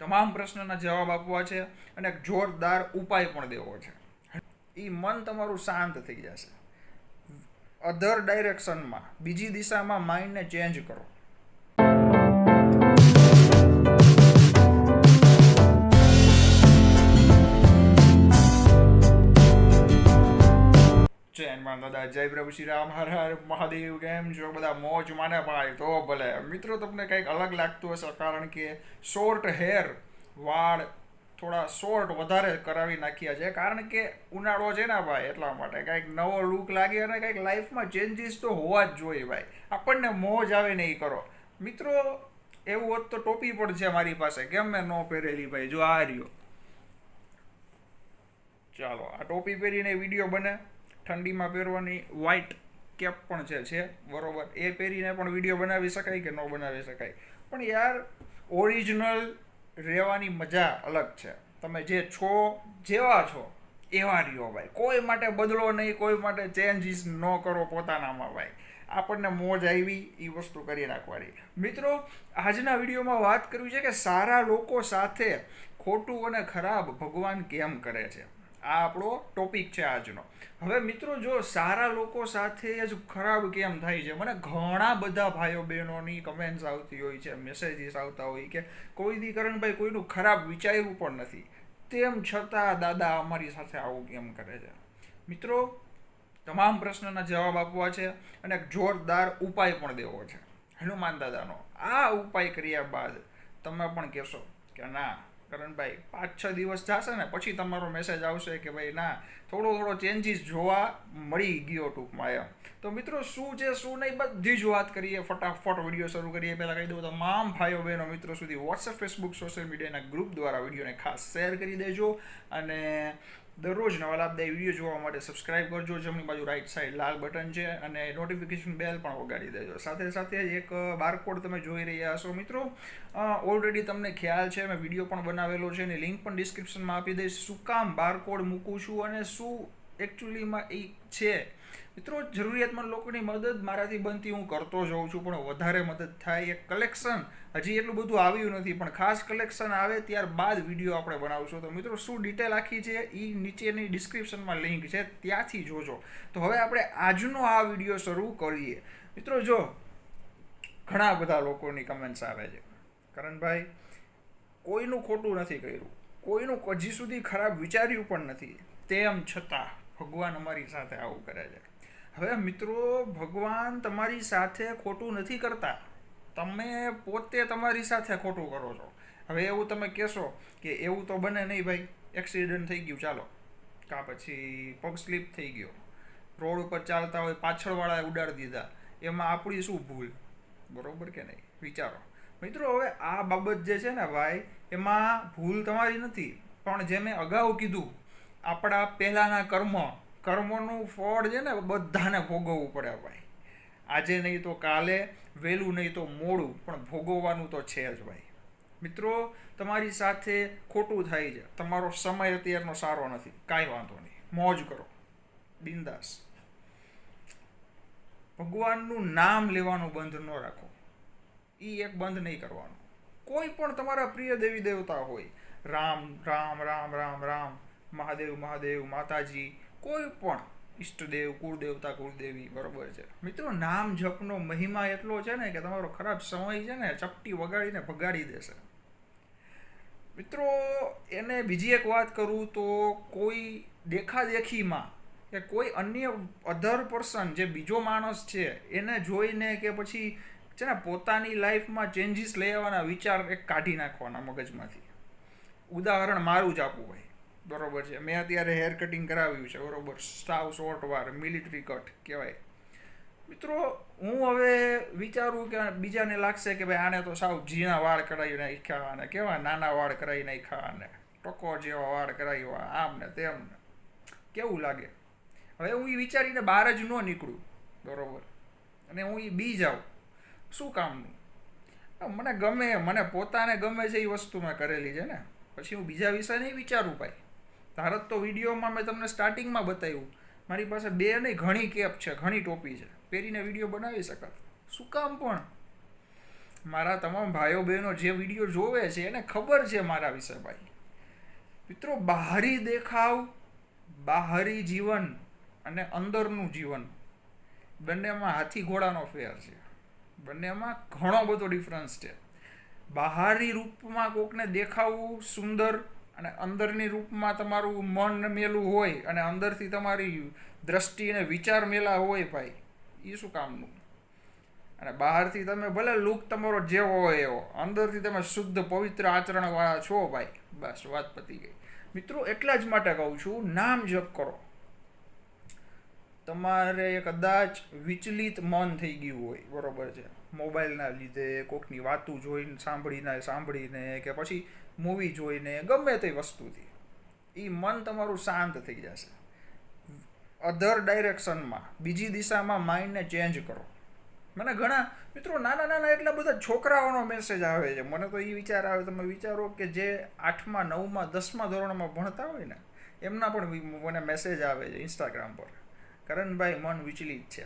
તમામ પ્રશ્નના જવાબ આપવા છે અને જોરદાર ઉપાય પણ દેવો છે. એ મન તમારું શાંત થઈ જશે. અધર ડાયરેક્શનમાં બીજી દિશામાં માઇન્ડને ચેન્જ કરો. જય હનુમાન દાદા, જય પ્રભુ રામ, હર હર મહાદેવ, કેમ છો? બધા મોજ માને ભાઈ. તો ભલે. મિત્રો, તમને કંઈક અલગ લાગતું હશે, કારણ કે શોર્ટ હેર વાળ થોડા શોર્ટ વધારે કરાવી નાખ્યા છે. કારણ કે ઉનાળો છે ને ભાઈ, એટલા માટે કંઈક નવો લુક લાગે અને કંઈક લાઈફમાં ચેન્જીસ તો હોવા જ જોઈએ ભાઈ. આપણને મોજ આવે નહીં કરો. મિત્રો, એવું હોત તો ટોપી પણ છે મારી પાસે. કેમ મેં ન પહેરેલી ભાઈ? જો આ રહ્યો. ચાલો, આ ટોપી પહેરીને વીડિયો બને. ઠંડીમાં પહેરવાની વ્હાઈટ કેપ પણ છે છે, બરોબર. એ પહેરીને પણ વીડિયો બનાવી શકાય કે ન બનાવી શકાય. પણ યાર ઓરિજિનલ રહેવાની મજા અલગ છે. તમે જે છો, જેવા છો, એવા રહ્યો ભાઈ. કોઈ માટે બદલો નહીં, કોઈ માટે ચેન્જીસ ન કરો પોતાનામાં ભાઈ. આપણને મોજ આવી, એ વસ્તુ કરી નાખવાની. મિત્રો, આજના વિડીયોમાં વાત કરવી છે કે સારા લોકો સાથે ખોટું અને ખરાબ ભગવાન કેમ કરે છે? આ આપણો ટોપિક છે આજનો. હવે મિત્રો જો સારા લોકો સાથે જ ખરાબ કેમ થાય છે? મને ઘણા બધા ભાઈઓ બહેનોની કમેન્ટ્સ આવતી હોય છે મેસેજીસ આવતા હોય કે કોઈ દી કરણભાઈ કોઈનું ખરાબ વિચાર્યું પણ નથી. તેમ છતાં દાદા અમારી સાથે આવું કેમ કરે છે? મિત્રો, તમામ પ્રશ્નના જવાબ આપવા છે અને જોરદાર ઉપાય પણ દેવો છે. હનુમાન દાદાનો. આ ઉપાય કર્યા બાદ તમે પણ કહેશો કે ના કરણભાઈ, પાંચ છ દિવસ જશે ને, પછી તમારો મેસેજ આવશે કે ભાઈ, ના, થોડો થોડો ચેન્જીસ જોવા મળી ગયો ટૂંકમાં એમ. તો મિત્રો, શું છે, શું નહીં, બધી જ વાત કરીએ, ફટાફટ વીડિયો શરૂ કરીએ. પહેલાં કહી દઉં, તમામ ભાઈઓ બહેનો મિત્રો સુધી વોટ્સએપ ફેસબુક સોશિયલ મીડિયાના ગ્રુપ દ્વારા વિડીયોને ખાસ શેર કરી દેજો. અને દરરોજ નવા લાભદાયી વીડિયો જોવા માટે સબસ્ક્રાઇબ કરજો. જમણી બાજુ રાઈટ સાઈડ લાલ બટન છે અને નોટિફિકેશન બેલ પણ વગાડી દેજો. સાથે સાથે એક બારકોડ તમે જોઈ રહ્યા હશો મિત્રો. ઓલરેડી તમને ખ્યાલ છે, મેં વીડિયો પણ બનાવેલો છે એની લિંક પણ ડિસ્ક્રિપ્શનમાં આપી દઈશ. શું કામ બારકોડ મૂકું છું અને શું એકચ્યુઅલીમાં એ છે? મિત્રો, જરૂરિયાતમંદ લોકોની મદદ મારાથી બનતી હું કરતો જોઉં છું, પણ વધારે મદદ થાય એક કલેક્શન. હજી એટલું બધું આવ્યું નથી, પણ ખાસ કલેક્શન આવે ત્યારબાદ વીડિયો આપણે બનાવશું. તો મિત્રો, શું ડિટેલ આખી છે? એ નીચેની ડિસ્ક્રિપ્શનમાં લિંક છે, ત્યાંથી જોજો. તો હવે આપણે આજનો આ વીડિયો શરૂ કરીએ. મિત્રો, જો ઘણા બધા લોકોની કમેન્ટ્સ આવે છે. કરણભાઈ, કોઈનું ખોટું નથી કર્યું. કોઈનું હજી સુધી ખરાબ વિચાર્યું પણ નથી. તેમ છતાં ભગવાન અમારી સાથે આવું કરે છે. હવે મિત્રો, ભગવાન તમારી સાથે ખોટું નથી કરતા. તમે પોતે તમારી સાથે ખોટું કરો છો. હવે એવું તમે કહેશો કે એવું તો બને નહીં ભાઈ. એક્સિડન્ટ થઈ ગયું, ચાલો. કાં પછી પગ સ્લીપ થઈ ગયો. રોડ ઉપર ચાલતા હોય, પાછળવાળાએ ઉડાડી દીધા. એમાં આપણી શું ભૂલ? બરોબર કે નહીં? વિચારો. મિત્રો, હવે આ બાબત જે છે ને ભાઈ, એમાં ભૂલ તમારી નથી. પણ જે મેં અગાઉ કીધું, આપણા પહેલાંના કર્મ કર્મોનું ફળ છે ને, બધાને ભોગવવું પડે ભાઈ. આજે નહીં તો કાલે વહેલું નહીં તો મોડું, પણ ભોગવવાનું તો છે જ ભાઈ. મિત્રો, તમારી સાથે ખોટું થાય છે. તમારો સમય અત્યારનો સારો નથી. કાંઈ વાંધો નહીં. મોજ કરો. બિંદાસ. ભગવાનનું નામ લેવાનું બંધ ન રાખો. એ એક બંધ નહીં કરવાનું. કોઈ પણ તમારા પ્રિય દેવી દેવતા હોય, રામ રામ રામ રામ રામ, મહાદેવ મહાદેવ, માતાજી કોઈ પણ ઈષ્ટદેવ કુળદેવતા કુળદેવી, બરોબર છે. મિત્રો, નામ જપનો મહિમા એટલો છે ને કે તમારો ખરાબ સમય છે ને ચપટી વગાડીને ભગાડી દેશે. મિત્રો, એને બીજી એક વાત કરું તો કોઈ દેખાદેખીમાં કે કોઈ અન્ય અધર પર્સન જે બીજો માણસ છે, એને જોઈને કે પછી છે ને પોતાની લાઈફમાં ચેન્જીસ લઈ આવવાના વિચાર એક કાઢી નાખવાના મગજમાંથી. ઉદાહરણ મારું જ આપવું ભાઈ. બરોબર છે. મેં અત્યારે હેર કટિંગ કરાવ્યું છે, બરોબર. સાવ શોર્ટ વાર મિલિટરી કટ કહેવાય. મિત્રો, હું હવે વિચારું કે બીજાને લાગશે કે ભાઈ આને તો સાવ ઝીણા વાળ કરાવી નાખ્યા અને કેવા નાના વાળ કરાવી નાખ્યા અને ટકો જેવા વાળ કરાવ્યા આમ ને તેમ ને કેવું લાગે? હવે હું એ વિચારીને બહાર જ ન નીકળું, બરોબર. અને હું એ બી જાઉં. શું કામનું મને ગમે, મને પોતાને ગમે છે એ વસ્તુ મેં કરેલી છે ને. પછી હું બીજા વિશે નહીં વિચારું ભાઈ. ભારત તો વિડીયોમાં મેં તમને સ્ટાર્ટિંગમાં બતાવ્યું. મારી પાસે બે નહીં, ઘણી કેપ છે, ઘણી ટોપી છે. પહેરીને વીડિયો બનાવી શકાત શું કામ પણ? મારા તમામ ભાઈઓ બહેનો જે વીડિયો જોવે છે, એને ખબર છે મારા વિશે ભાઈ. મિત્રો, બહારી દેખાવ, બહારી જીવન અને અંદરનું જીવન. બંનેમાં હાથી ઘોડાનો ફેર છે. બંનેમાં ઘણો બધો ડિફરન્સ છે. બહારી રૂપમાં કોકને દેખાવું સુંદર અને અંદરની રૂપમાં તમારું મન મેલું હોય અને અંદરથી તમારી દ્રષ્ટિ અને વિચાર મેલા હોય ભાઈ એ શું કામનું? અને બહારથી તમે ભલે લુક તમારો જેવો હોય એવો, અંદરથી તમે શુદ્ધ, પવિત્ર આચરણવાળા છો ભાઈ, બસ વાત પતી ગઈ. મિત્રો, એટલા જ માટે કહું છું, નામ જપ કરો. તમારે કદાચ વિચલિત મન થઈ ગયું હોય, બરોબર છે. મોબાઈલના લીધે કોકની વાતું જોઈને સાંભળીને સાંભળીને કે પછી મૂવી જોઈને ગમે તે વસ્તુથી એ મન તમારું શાંત થઈ જશે. અધર ડાયરેક્શનમાં બીજી દિશામાં માઇન્ડને ચેન્જ કરો. મને ઘણા મિત્રો નાના નાના એટલા બધા છોકરાઓનો મેસેજ આવે છે. મને તો એ વિચાર આવે, તમે વિચારો કે જે આઠમા, નવમા, દસમા ધોરણમાં ભણતા હોય ને, એમના પણ મને મેસેજ આવે છે ઇન્સ્ટાગ્રામ પર. કરણભાઈ મન વિચલિત છે.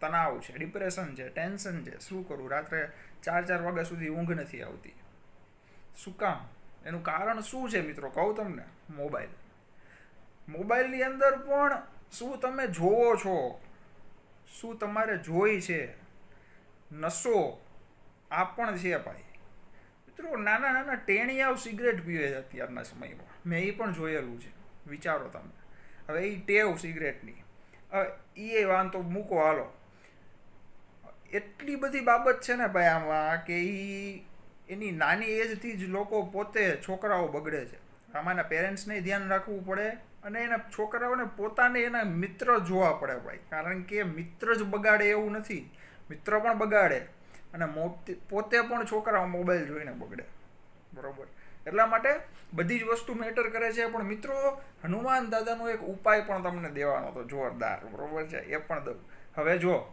તણાવ છે ડિપ્રેશન છે ટેન્શન છે. શું કરું? રાત્રે ચાર ચાર વાગ્યા સુધી ઊંઘ નથી આવતી. શું કામ? એનું કારણ શું છે મિત્રો? કહું તમને, મોબાઈલ. મોબાઈલની અંદર પણ શું તમે જોવો છો? શું તમારે જોઈ છે? નશો આ પણ છે ભાઈ. મિત્રો, નાના નાના ટેણિયાઓ સિગરેટ પીવે છે અત્યારના સમયમાં. મેં એ પણ જોયેલું છે. વિચારો તમે. હવે એ ટેવ સિગરેટની. હવે એ વાંધો મૂકો, હાલો. એટલી બધી બાબત છે ને ભાઈ આમાં કે એ એની નાની એજથી જ લોકો પોતે છોકરાઓ બગડે છે. આમાંના પેરેન્ટ્સને ધ્યાન રાખવું પડે અને એના છોકરાઓને પોતાને એના મિત્ર જોવા પડે ભાઈ. કારણ કે મિત્ર જ બગાડે એવું નથી. મિત્ર પણ બગાડે અને પોતે પણ છોકરાઓ મોબાઈલ જોઈને બગડે. બરોબર? એટલા માટે બધી જ વસ્તુ મેટર કરે છે. પણ મિત્રો, હનુમાન દાદાનો એક ઉપાય પણ તમને દેવાનો હતો, જોરદાર. બરાબર છે? એ પણ દઉં. હવે જો,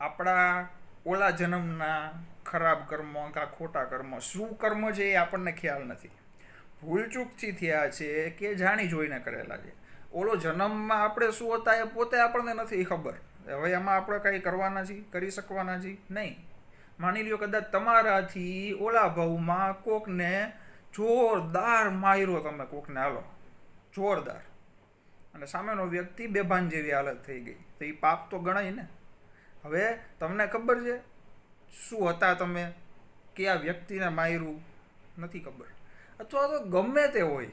આપણા ઓલા જન્મના ખરાબ કર્મો કાં ખોટા કર્મ, શું કર્મ છે એ આપણને ખ્યાલ નથી. ભૂલચૂકથી થયા છે કે જાણી જોઈને કરેલા છે. ઓલો જન્મમાં આપણે શું હતા એ પોતે આપણને નથી ખબર. હવે એમાં આપણે કંઈ કરવાના છીએ, કરી શકવાના છીએ? નહીં. માની લ્યો કદાચ તમારાથી ઓલા ભાવમાં કોકને જોરદાર માર્યો તમે કોકને, હાલો. જોરદાર. અને સામેનો વ્યક્તિ બેભાન જેવી હાલત થઈ ગઈ. તો એ પાપ તો ગણાય ને. હવે તમને ખબર છે શું હતા તમે? કયા વ્યક્તિને માર્યું? નથી ખબર. અથવા તો ગમે તે હોય.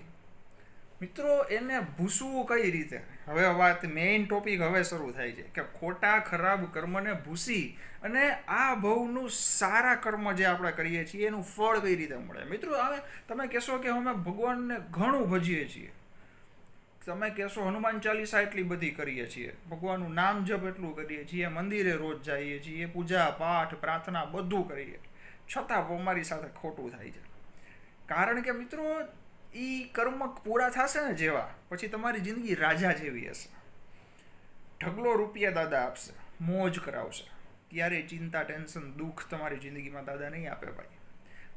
મિત્રો, એને ભૂસવું કઈ રીતે? હવે વાત મેઇન ટોપિક હવે શરૂ થાય છે કે ખોટા, ખરાબ કર્મને ભૂસી અને આ ભવનું સારા કર્મ જે આપણે કરીએ છીએ, એનું ફળ કઈ રીતે મળે? મિત્રો, હવે તમે કહેશો કે અમે ભગવાનને ઘણું ભજીએ છીએ. તમે કહેશો, હનુમાન ચાલીસા એટલી બધી કરીએ છીએ. ભગવાનનું નામ જપ એટલું કરીએ છીએ, મંદિરે રોજ જઈએ છીએ, પૂજા, પાઠ, પ્રાર્થના બધું કરીએ. છતાં અમારી સાથે ખોટું થાય છે. કારણ કે મિત્રો એ કર્મ પૂરા થશે ને જેવા, પછી તમારી જિંદગી રાજા જેવી હશે. ઢગલો રૂપિયા દાદા આપશે, મોજ કરાવશે. ક્યારેય ચિંતા, ટેન્શન, દુઃખ તમારી જિંદગીમાં દાદા નહીં આપે ભાઈ.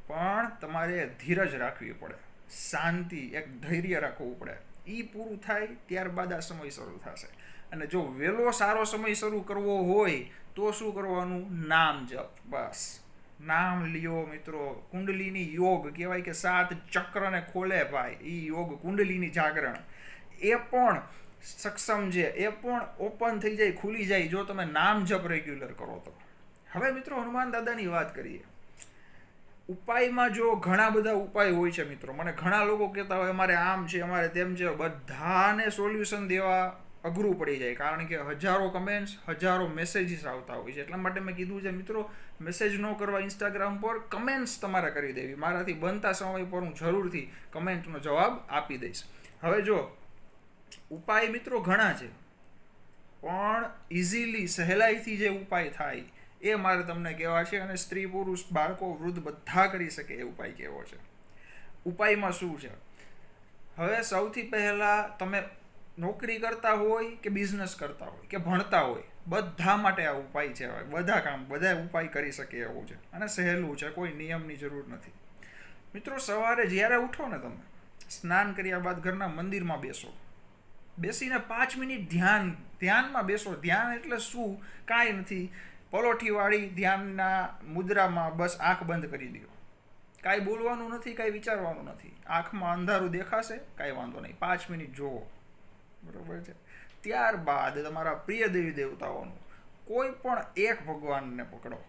પણ તમારે ધીરજ રાખવી પડે. શાંતિ, એક ધૈર્ય રાખવું પડે. એ પૂરું થાય ત્યારબાદ આ સમય શરૂ થશે. અને જો વહેલો સારો સમય શરૂ કરવો હોય, તો શું કરવાનું? નામ જપ. બસ. નામ લ્યો મિત્રો. કુંડલીની યોગ કહેવાય કે સાત ચક્રને ખોલે ભાઈ. એ યોગ કુંડલીની જાગરણ. એ પણ સક્ષમ છે. એ પણ ઓપન થઈ જાય, ખુલી જાય જો તમે નામ જપ રેગ્યુલર કરો તો. હવે મિત્રો હનુમાન દાદાની વાત કરીએ. ઉપાયમાં જો ઘણા બધા ઉપાય હોય છે મિત્રો, મને ઘણા લોકો કહેતા હોય, અમારે આમ છે, અમારે તેમ છે, બધાને સોલ્યુશન દેવા અઘરું પડી જાય. કારણ કે હજારો કમેન્ટ્સ હજારો મેસેજીસ આવતા હોય છે. એટલા માટે મેં કીધું છે, મિત્રો મેસેજ ન કરવા ઇન્સ્ટાગ્રામ પર કમેન્ટ્સ તમારે કરી દેવી. મારાથી બનતા સમય પર હું જરૂરથી કમેન્ટનો જવાબ આપી દઈશ. હવે જો, ઉપાય મિત્રો ઘણા છે, પણ ઇઝીલી સહેલાઈથી જે ઉપાય થાય એ મારે તમને કહેવા છે અને સ્ત્રી પુરુષ બાળકો વૃદ્ધ બધા કરી શકે એ ઉપાય કેવો છે? ઉપાયમાં શું છે? હવે સૌથી પહેલાં તમે નોકરી કરતા હોય કે બિઝનેસ કરતા હોય કે ભણતા હોય, બધા માટે આ ઉપાય છે બધા કામ બધા ઉપાય કરી શકે એવું છે. અને સહેલું છે, કોઈ નિયમની જરૂર નથી. મિત્રો, સવારે જ્યારે ઉઠો ને તમે, સ્નાન કર્યા બાદ ઘરના મંદિરમાં બેસો. બેસીને પાંચ મિનિટ ધ્યાન, ધ્યાનમાં બેસો. ધ્યાન એટલે શું? કાંઈ નથી. પલોઠીવાળી ધ્યાનના મુદ્રામાં બસ આંખ બંધ કરી દો. કાંઈ બોલવાનું નથી, કાંઈ વિચારવાનું નથી. આંખમાં અંધારું દેખાશે, કાંઈ વાંધો નહીં. પાંચ મિનિટ જુઓ. બરાબર છે? ત્યારબાદ તમારા પ્રિય દેવી દેવતાઓનું કોઈ પણ એક ભગવાનને પકડો.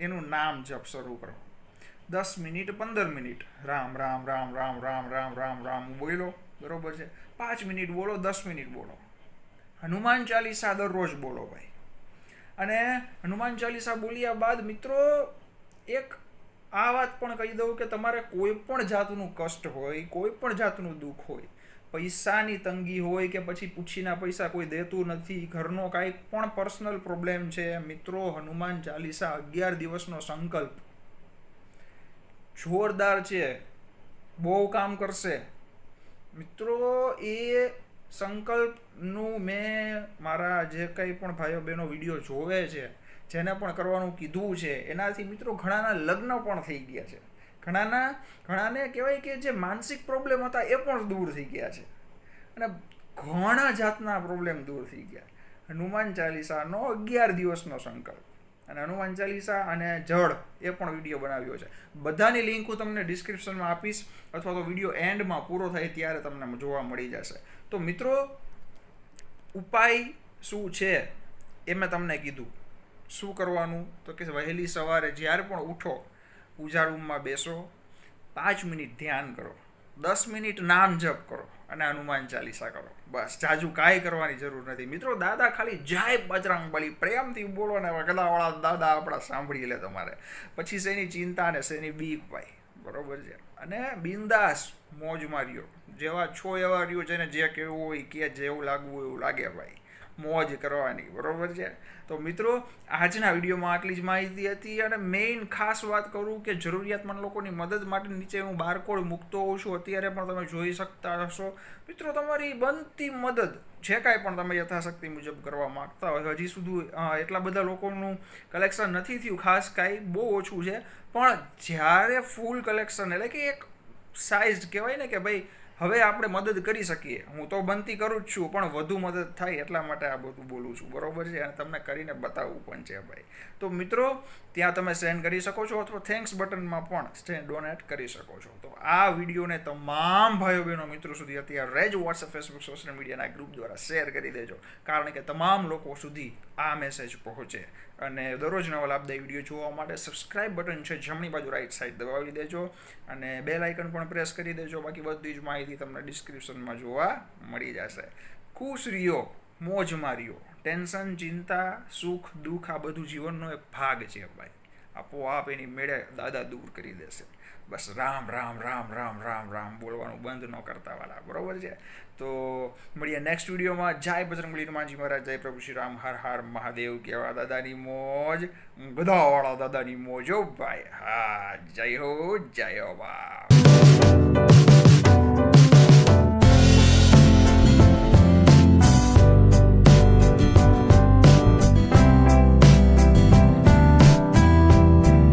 એનું નામ જપ શરૂ કરો. દસ મિનિટ, પંદર મિનિટ. રામ રામ રામ રામ રામ રામ રામ રામ બોલો. બરાબર છે? પાંચ મિનિટ બોલો, દસ મિનિટ બોલો. હનુમાન ચાલીસા દરરોજ બોલો ભાઈ. અને હનુમાન ચાલીસા બોલ્યા બાદ મિત્રો, એક આ વાત પણ કહી દઉં કે તમારે કોઈ પણ જાતનું કષ્ટ હોય, કોઈ પણ જાતનું દુઃખ હોય, પૈસાની તંગી હોય કે પછી પૂછીના પૈસા કોઈ દેતું નથી, ઘરનો કાંઈ પણ પર્સનલ પ્રોબ્લેમ છે, મિત્રો, હનુમાન ચાલીસા અગિયાર દિવસનો સંકલ્પ. જોરદાર છે. બહુ કામ કરશે. મિત્રો, એ સંકલ્પનું મેં મારા જે કંઈ પણ ભાઈઓ બહેનો વીડિયો જોવે છે, જેને પણ કરવાનું કીધું છે, એનાથી મિત્રો ઘણાના લગ્ન પણ થઈ ગયા છે. ઘણાના, ઘણાને કહેવાય કે જે માનસિક પ્રોબ્લેમ હતા એ પણ દૂર થઈ ગયા છે. અને ઘણા જાતના પ્રોબ્લેમ દૂર થઈ ગયા. હનુમાન ચાલીસાનો અગિયાર દિવસનો સંકલ્પ. અને હનુમાન ચાલીસા અને જળ એ પણ વીડિયો બનાવ્યો છે. બધાની લિંક હું તમને ડિસ્ક્રિપ્શનમાં આપીશ, અથવા તો વીડિયો એન્ડમાં પૂરો થાય ત્યારે તમને જોવા મળી જશે. તો મિત્રો, ઉપાય શું છે એ મેં તમને કીધું. શું કરવાનું? તો કે વહેલી સવારે જ્યારે પણ ઉઠો, પૂજા રૂમમાં બેસો, પાંચ મિનિટ ધ્યાન કરો. દસ મિનિટ નામ જપ કરો અને હનુમાન ચાલીસા કરો. બસ, જાજુ કાંઈ કરવાની જરૂર નથી. મિત્રો, દાદા ખાલી જાય બજરંગ બલી, પ્રેમથી બોલો ને ગદાવાળા દાદા આપણા સાંભળી લે તમારે. પછી શેની ચિંતા ને શેની બીક ભાઈ, બરોબર છે? અને બિંદાસ મોજ માર્યો. જેવા છો એવા રહ્યો છે ને જે કહેવું હોય કે જેવું લાગવું એવું લાગે ભાઈ. મોજ કરવાની, બરાબર છે? તો મિત્રો, આજના વિડીયોમાં આટલી જ માહિતી હતી અને મેઇન ખાસ વાત કરું કે જરૂરિયાતમંદ લોકોની મદદ માટે નીચે હું બારકોડ મૂકતો હોઉં છું. અત્યારે પણ તમે જોઈ શકતા હશો. મિત્રો, તમારી બનતી મદદ જે કાંઈ પણ તમે યથાશક્તિ મુજબ કરવા માગતા હોય, હજી સુધી એટલા બધા લોકોનું કલેક્શન નથી થયું, ખાસ કાંઈ બહુ ઓછું છે. પણ જ્યારે ફૂલ કલેક્શન, એટલે કે એક સાઇઝ કહેવાય ને કે ભાઈ હવે આપણે મદદ કરી શકીએ. હું તો બનતી કરું જ છું, પણ વધુ મદદ થાય એટલા માટે આ બધું બોલું છું. બરોબર છે? અને તમને કરીને બતાવવું પણ છે ભાઈ. તો મિત્રો ત્યાં તમે સેન્ડ કરી શકો છો અથવા થેન્ક્સ બટનમાં પણ ડોનેટ કરી શકો છો. તો આ વિડીયોને તમામ ભાઈઓ બહેનો મિત્રો સુધી અત્યારે જ વોટ્સએપ ફેસબુક સોશિયલ મીડિયાના ગ્રુપ દ્વારા શેર કરી દેજો. કારણ કે તમામ લોકો સુધી આ મેસેજ પહોંચે. અને દરરોજ નવા લાભદાયી વીડિયો જોવા માટે સબસ્ક્રાઇબ બટન છે જમણી બાજુ રાઈટ સાઈડ દબાવી દેજો. અને બેલ આઇકન પણ પ્રેસ કરી દેજો. બાકી બધી જ માહિતી તમને ડિસ્ક્રિપ્શનમાં જોવા મળી જશે. ખુશ રહ્યો, મોજ માર્યો. ટેન્શન, ચિંતા, સુખ, દુઃખ, આ બધું જીવનનો એક ભાગ છે ભાઈ. આપોઆપ એની મેળે દાદા દૂર કરી દેશે. બસ રામ રામ રામ રામ રામ રામ બોલવાનું બંધ ન કરતા વાળા બરોબર છે? તો મળીએ નેક્સ્ટ વિડીયોમાં. જય બજરંગબલી હનુમાનજી મહારાજ, જય પ્રભુ શ્રી રામ, હર હર મહાદેવ કેવા દાદાની મોજ, ગધાવાળા દાદાની મોજ ભાઈ, હા, જય હો જય હો બા